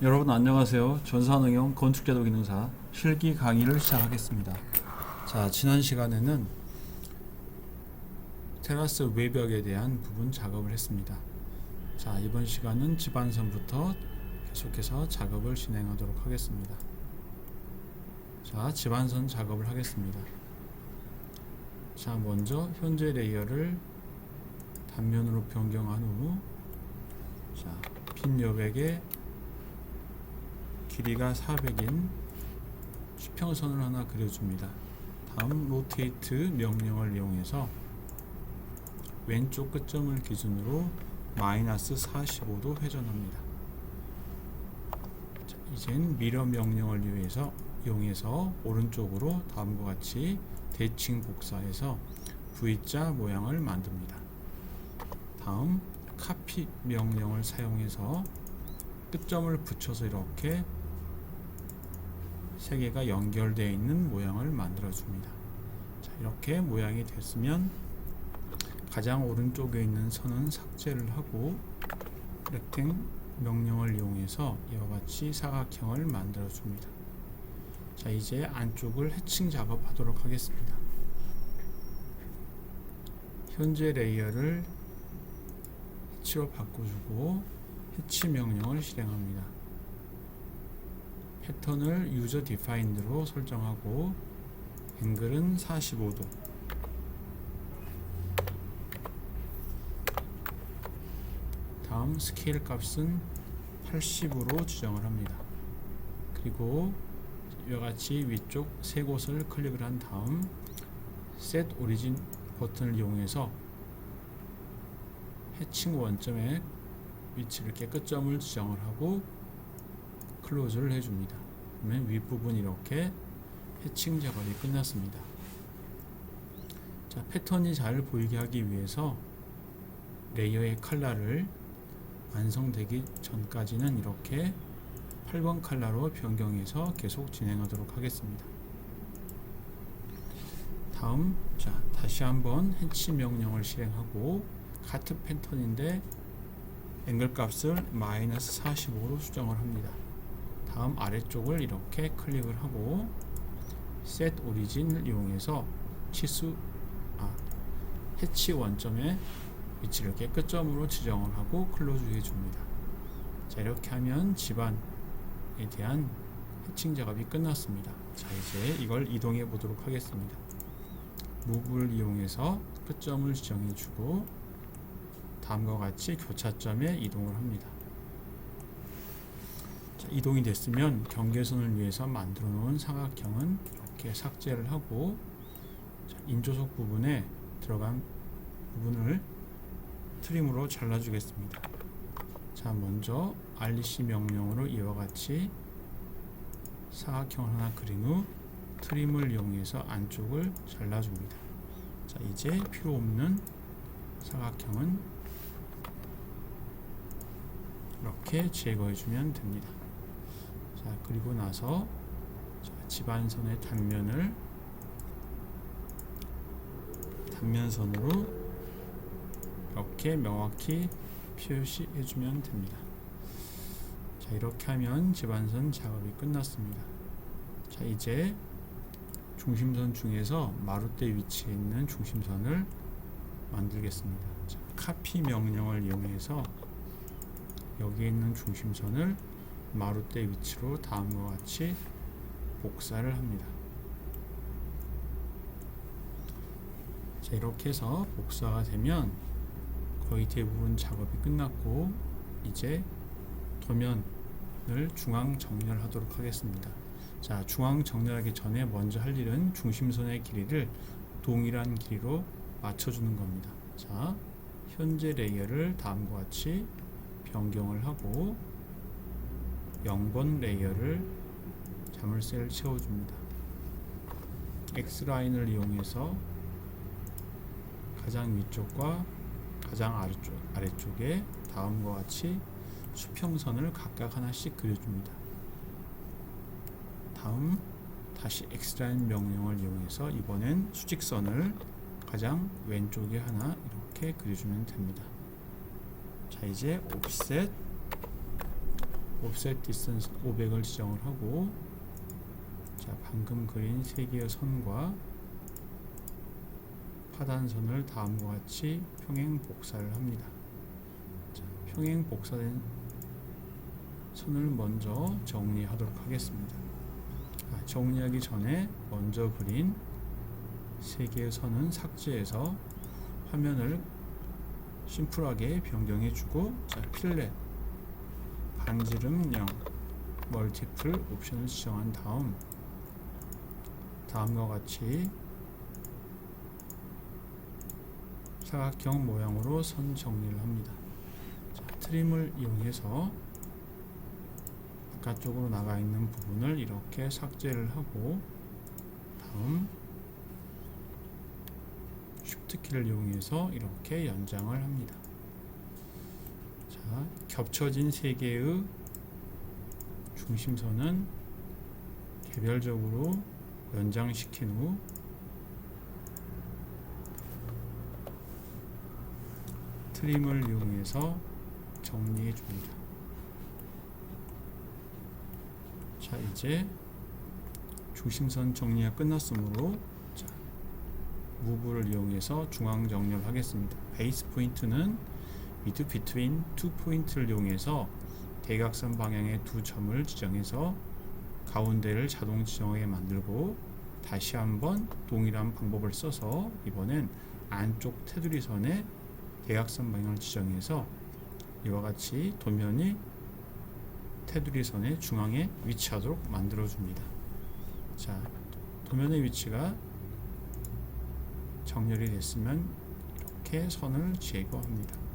여러분 안녕하세요. 전산응용 건축제도 기능사 실기 강의를 시작하겠습니다. 자, 지난 시간에는 테라스 외벽에 대한 부분 작업을 했습니다. 자, 이번 시간은 집안선부터 계속해서 작업을 진행하도록 하겠습니다. 자, 집안선 작업을 하겠습니다. 자, 먼저 현재 레이어를 단면으로 변경한 후 자, 빈 여백에 길이가 400인 수평선을 하나 그려줍니다. 다음 로테이트 명령을 이용해서 왼쪽 끝점을 기준으로 마이너스 45도 회전합니다. 자, 이젠 미러 명령을 이용해서, 이용해서 오른쪽으로 다음과 같이 대칭 복사해서 V자 모양을 만듭니다. 다음 카피 명령을 사용해서 끝점을 붙여서 이렇게 세 개가 연결되어 있는 모양을 만들어 줍니다. 자, 이렇게 모양이 됐으면 가장 오른쪽에 있는 선은 삭제를 하고 렉탱 명령을 이용해서 이와 같이 사각형을 만들어 줍니다. 자, 이제 안쪽을 해칭 작업하도록 하겠습니다. 현재 레이어를 해치로 바꿔주고 해치 명령을 실행합니다. 패턴을 유저 디파인드로 설정하고 앵글은 45도 다음 스케일 값은 80으로 지정을 합니다. 그리고 이와 같이 위쪽 세 곳을 클릭을 한 다음 Set Origin 버튼을 이용해서 해칭 원점의 위치를 끝점을 지정을 하고 클로즈를 해줍니다. 그러면 윗부분 이렇게 해칭 작업이 끝났습니다. 자, 패턴이 잘 보이게 하기 위해서 레이어의 컬러를 완성되기 전까지는 이렇게 8번 컬러로 변경해서 계속 진행하도록 하겠습니다. 다음 자 다시 한번 해치 명령을 실행하고 같은 패턴인데 앵글 값을 마이너스 45로 수정을 합니다. 다음 아래쪽을 이렇게 클릭을 하고 Set Origin을 이용해서 치수 아, 해치 원점의 위치를 이렇게 끝점으로 지정을 하고 클로즈 해줍니다. 자 이렇게 하면 집안에 대한 해칭 작업이 끝났습니다. 자 이제 이걸 이동해 보도록 하겠습니다. 무브를 이용해서 끝점을 지정해 주고 다음과 같이 교차점에 이동을 합니다. 자, 이동이 됐으면 경계선을 위해서 만들어 놓은 사각형은 이렇게 삭제를 하고 자, 인조석 부분에 들어간 부분을 트림으로 잘라주겠습니다. 자, 먼저 RC 명령으로 이와 같이 사각형을 하나 그린 후 트림을 이용해서 안쪽을 잘라줍니다. 자, 이제 필요 없는 사각형은 이렇게 제거해주면 됩니다. 자, 그리고 나서 자, 집안선의 단면을 단면선으로 이렇게 명확히 표시해주면 됩니다. 자, 이렇게 하면 집안선 작업이 끝났습니다. 자, 이제 중심선 중에서 마루대 위치에 있는 중심선을 만들겠습니다. 자, 카피 명령을 이용해서 여기에 있는 중심선을 마루대 위치로 다음과 같이 복사를 합니다. 자, 이렇게 해서 복사가 되면 거의 대부분 작업이 끝났고 이제 도면을 중앙 정렬하도록 하겠습니다. 자, 중앙 정렬하기 전에 먼저 할 일은 중심선의 길이를 동일한 길이로 맞춰주는 겁니다. 자, 현재 레이어를 다음과 같이 변경을 하고 0번 레이어를 자물쇠를 채워줍니다. X라인을 이용해서 가장 위쪽과 가장 아래쪽, 아래쪽에 다음과 같이 수평선을 각각 하나씩 그려줍니다. 다음 다시 X라인 명령을 이용해서 이번엔 수직선을 가장 왼쪽에 하나 이렇게 그려주면 됩니다. 자 이제 옵셋 offset distance 500을 지정을 하고 자 방금 그린 세 개의 선과 파단선을 다음과 같이 평행 복사를 합니다. 자, 평행 복사된 선을 먼저 정리하도록 하겠습니다. 아, 정리하기 전에 먼저 그린 세 개의 선은 삭제해서 화면을 심플하게 변경해주고 자 필렛 반지름 0 멀티플 옵션을 지정한 다음 다음과 같이 사각형 모양으로 선 정리를 합니다. 자, 트림을 이용해서 바깥쪽으로 나가 있는 부분을 이렇게 삭제를 하고 다음 쉬프트 키를 이용해서 이렇게 연장을 합니다. 자, 겹쳐진 세 개의 중심선은 개별적으로 연장시킨 후 트림을 이용해서 정리해 줍니다. 자, 이제 중심선 정리가 끝났으므로 자, 무브를 이용해서 중앙 정렬을 하겠습니다. 베이스 포인트는 미드 비트윈 투 포인트를 이용해서 대각선 방향의 두 점을 지정해서 가운데를 자동 지정하게 만들고 다시 한번 동일한 방법을 써서 이번엔 안쪽 테두리 선에 대각선 방향을 지정해서 이와 같이 도면이 테두리 선의 중앙에 위치하도록 만들어 줍니다. 자, 도면의 위치가 정렬이 됐으면 이렇게 선을 제거합니다.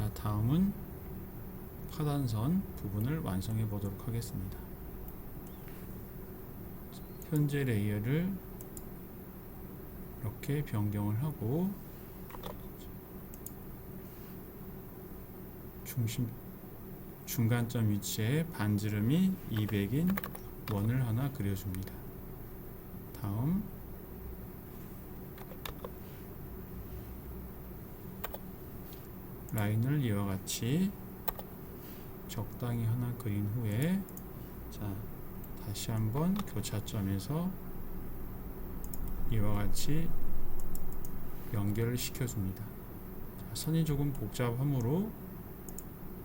자, 다음은 파단선 부분을 완성해 보도록 하겠습니다. 현재 레이어를 이렇게 변경을 하고 중심 중간점 위치에 반지름이 200인 원을 하나 그려줍니다. 다음 라인을 이와 같이 적당히 하나 그린 후에 자 다시 한번 교차점에서 이와 같이 연결을 시켜줍니다. 자, 선이 조금 복잡하므로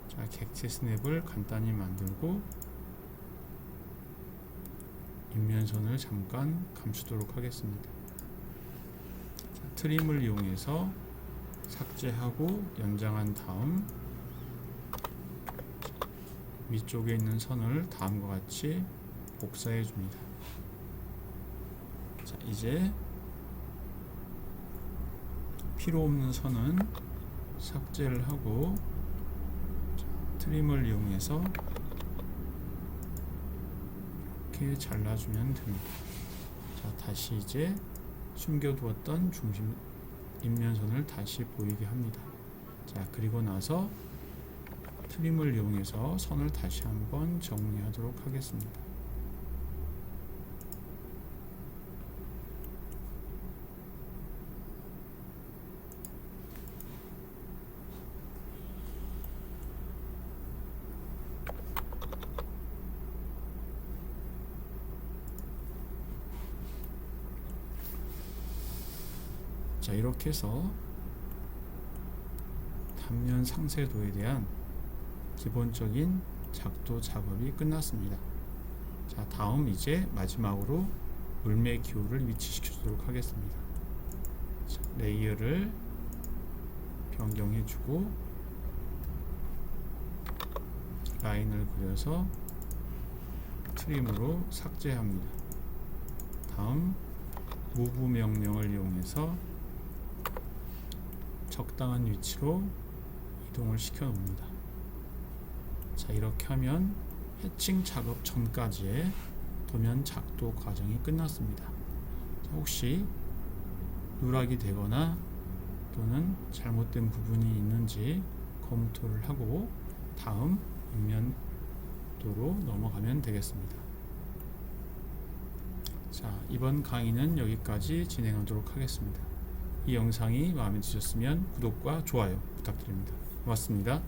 자, 객체 스냅을 간단히 만들고 인면선을 잠깐 감추도록 하겠습니다. 자, 트림을 이용해서 삭제하고 연장한 다음 위쪽에 있는 선을 다음과 같이 복사해 줍니다. 자, 이제 필요 없는 선은 삭제를 하고 자, 트림을 이용해서 이렇게 잘라주면 됩니다. 자, 다시 이제 숨겨두었던 중심 인면선을 다시 보이게 합니다. 자, 그리고 나서 트림을 이용해서 선을 다시 한번 정리하도록 하겠습니다. 자 이렇게 해서 단면 상세도에 대한 기본적인 작도 작업이 끝났습니다. 자 다음 이제 마지막으로 물매 기호를 위치시키도록 하겠습니다. 자, 레이어를 변경해주고 라인을 그려서 트림으로 삭제합니다. 다음 무브 명령을 이용해서 적당한 위치로 이동을 시켜 놓습니다. 자, 이렇게 하면 해칭 작업 전까지의 도면 작도 과정이 끝났습니다. 자, 혹시 누락이 되거나 또는 잘못된 부분이 있는지 검토를 하고 다음 인면도로 넘어가면 되겠습니다. 자, 이번 강의는 여기까지 진행하도록 하겠습니다. 이 영상이 마음에 드셨으면 구독과 좋아요 부탁드립니다. 고맙습니다.